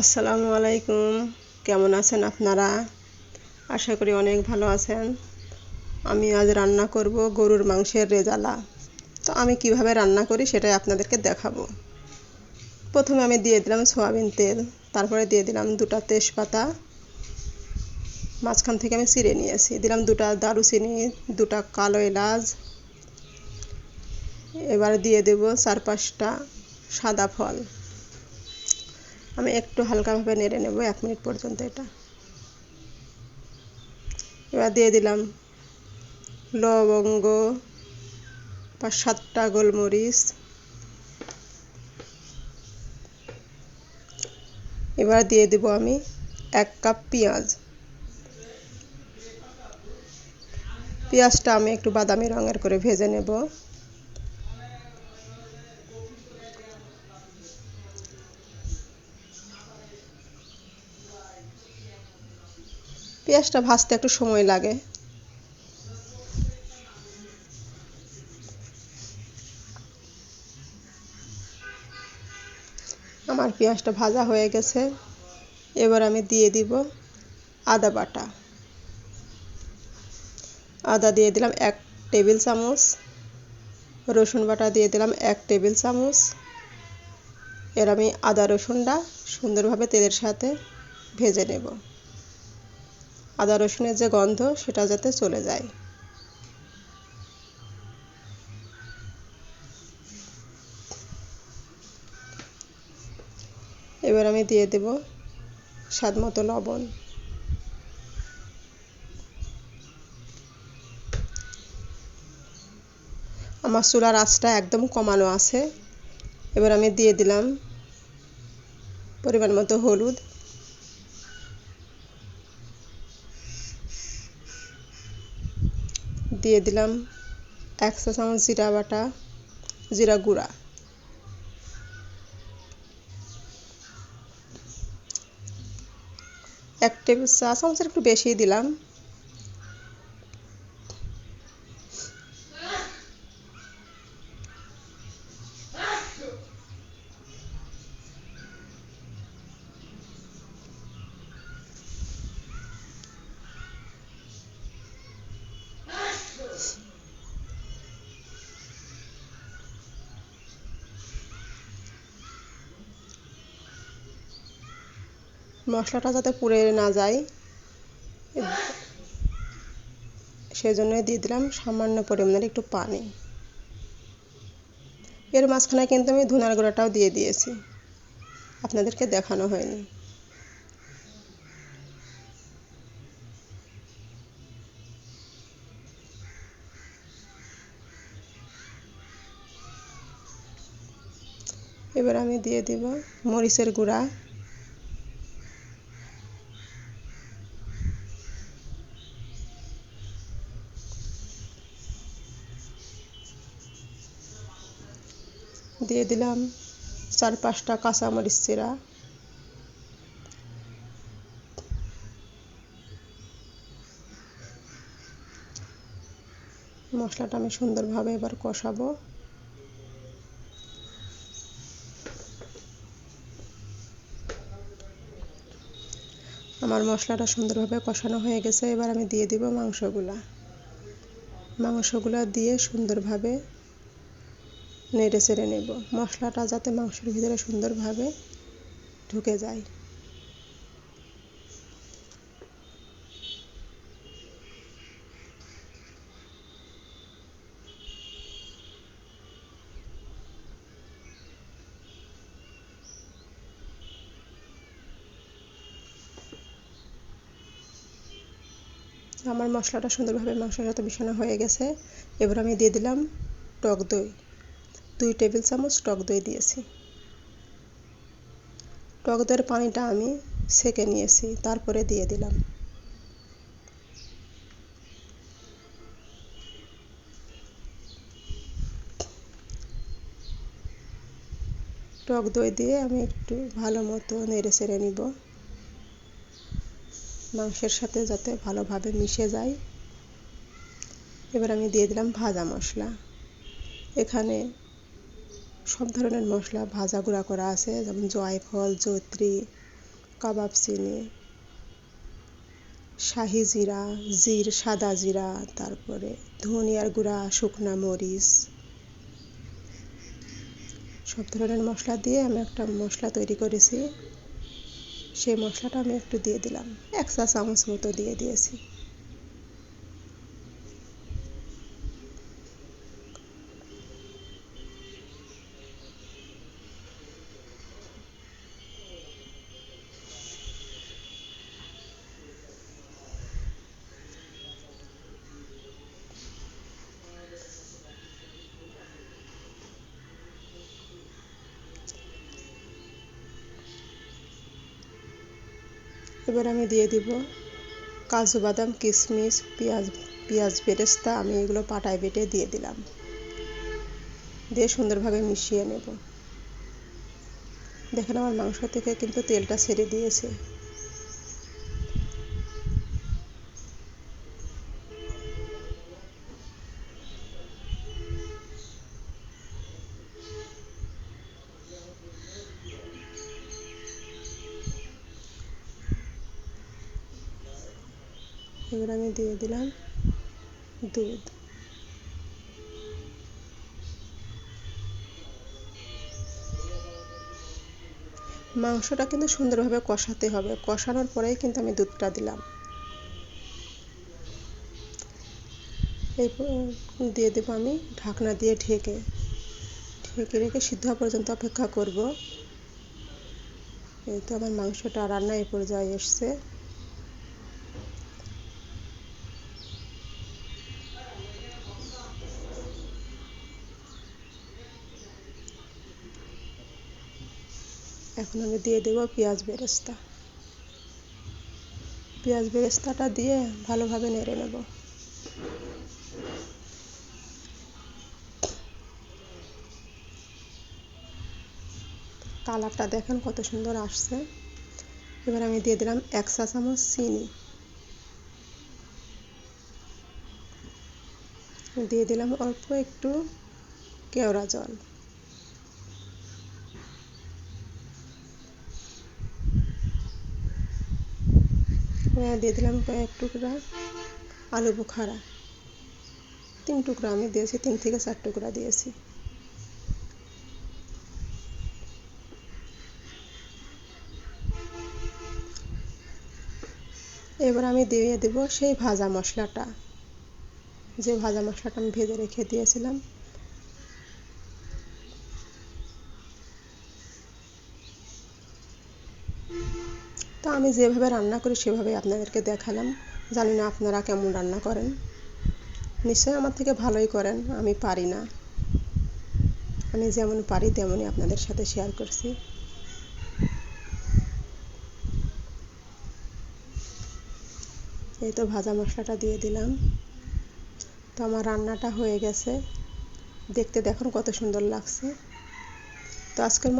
আসসালামু আলাইকুম। কেমন আছেন আপনারা? আশা করি অনেক ভালো আছেন। আমি আজ রান্না করব গরুর মাংসের রেজালা। তো আমি কীভাবে রান্না করি সেটাই আপনাদেরকে দেখাবো। প্রথমে আমি দিয়ে দিলাম সয়াবিন তেল। তারপরে দিয়ে দিলাম দুটা তেজপাতা। মাঝখান থেকে আমি চিড়ে নিয়েছি। দিলাম দুটা দারুচিনি, দুটা কালো এলাচ। এবার দিয়ে দেব চার পাঁচটা সাদা ফল। আমি একটু হালকাভাবে নেড়ে নেব, এক মিনিট পর্যন্ত এটা। এবার দিয়ে দিলাম লবঙ্গ বা সাতটা গোলমরিচ। এবার দিয়ে দেব আমি এক কাপ পেঁয়াজ। পেঁয়াজটা আমি একটু বাদামি রঙের করে ভেজে নেব। পেঁয়াজটা ভাজতে একটু সময় লাগে। আমার পেঁয়াজটা ভাজা হয়ে গেছে। এবার আমি দিয়ে দিব আদা বাটা। আদা দিয়ে দিলাম এক টেবিল চামচ। রসুন বাটা দিয়ে দিলাম এক টেবিল চামচ। এর আমি আদা রসুনটা সুন্দরভাবে তেলের সাথে ভেজে নেব। আদা রসুনের যে গন্ধ, সেটা যাতে চলে যায়। এবার আমি দিয়ে দেব স্বাদ মতো লবণ। আমার চুলার আঁচটা একদম কমানো আছে। এবার আমি দিয়ে দিলাম পরিমাণ মতো হলুদ। দিয়ে দিলাম এক চা চামচ জিরা বাটা, জিরা গুঁড়া। এক টেবিল চা চামচের একটু বেশি দিলাম। মশলাটা যাতে পুড়ে না যায়। সেজন্য দিয়ে দিলাম সামান্য পরিমাণের একটু পানি। এর মাঝখানে কিন্তু আমি ধুনার গুঁড়াটাও দিয়ে দিয়েছি। আপনাদেরকে দেখানো হয়নি। এবার আমি দিয়ে দিব মরিচের গুঁড়া। দিয়ে দিলাম চার পাঁচটা কাঁচামরিচ চিরা। মশলাটা আমি সুন্দরভাবে এবার কষাবো। আমার মশলাটা সুন্দরভাবে কষানো হয়ে গেছে, এবার আমি দিয়ে দিব মাংসগুলা। মাংসগুলা দিয়ে সুন্দরভাবে নেড়ে চেড়ে নেব। মশলাটা যাতে মাংসের ভিতরে সুন্দরভাবে ঢুকে যায়। আমার মশলাটা সুন্দরভাবে মাংসের সাথে মিশানো হয়ে গেছে। এবার আমি দিয়ে দিলাম টক দই। দুই টেবিল চামচ টক দই দিয়েছি। টক দইয়ের পানিটা আমি সেকে নিয়েছি, তারপরে দিয়ে দিলাম। টক দই দিয়ে আমি একটু ভালো মতো নেড়ে চেড়ে নিব। মাংসের সাথে যাতে ভালোভাবে মিশে যায়। এবার আমি দিয়ে দিলাম ভাজা মশলা। এখানে সব ধরনের মশলা ভাজা গুঁড়া করা আছে, যেমন জয়ফল, জয়ত্রী, কাবাব চিনি, শাহি জিরা, জির, সাদা জিরা, তারপরে ধনিয়ার গুঁড়া, শুকনা মরিচ। সব ধরনের মশলা দিয়ে আমি একটা মশলা তৈরি করেছি। সেই মশলাটা আমি একটু দিয়ে দিলাম। এক চা চামচ মতো দিয়ে দিয়েছি। এবার আমি দিয়ে দিব কাজু বাদাম, কিশমিশ, পেঁয়াজ পেঁয়াজ বেরেস্তা, আমি এগুলো পাটায় বেটে দিয়ে দিলাম। দিয়ে সুন্দরভাবে মিশিয়ে নেব। দেখেন আমার মাংস থেকে কিন্তু তেলটা ছেড়ে দিয়েছে। এবার আমি দিয়ে দিলাম দুধ। মাংসটা কিন্তু সুন্দরভাবে কষাতে হবে। কষানোর পরেই কিন্তু আমি দুধটা দিলাম। দিয়ে দেবো আমি ঢাকনা দিয়ে ঢেকে। ঢেকে রেখে সিদ্ধ হওয়া পর্যন্ত অপেক্ষা করব। এই তো আমার মাংসটা রান্না এ পর্যায়ে এসছে। এখন আমি দিয়ে দেবো পেঁয়াজ বেরেস্তা। পেঁয়াজ বেরেস্তাটা দিয়ে ভালোভাবে নেড়ে নেব। কালারটা দেখেন কত সুন্দর আসছে। এবার আমি দিয়ে দিলাম এক চা চামচ চিনি। দিয়ে দিলাম অল্প একটু কেওড়া জল। দিয়ে দিলাম কয়েক টুকরা আলু বুখারা। তিন টুকরা আমি দিয়েছি, তিন থেকে চার টুকরা দিয়েছি। এবার আমি দিয়ে দেব সেই ভাজা মশলাটা। যে ভাজা মশলাটা আমি ভেজে রেখে দিয়েছিলাম। তো আমি যেভাবে রান্না করি, সেভাবেই আপনাদেরকে দেখালাম। জানি না আপনারা কেমন রান্না করেন। নিশ্চয়ই আমার থেকে ভালোই করেন, আমি পারি না। আমি যেমন পারি তেমনই আপনাদের সাথে শেয়ার করছি। এই তো ভাজা মশলাটা দিয়ে দিলাম। তো আমার রান্নাটা হয়ে গেছে। দেখতে দেখুন কত সুন্দর লাগছে। তো আজকের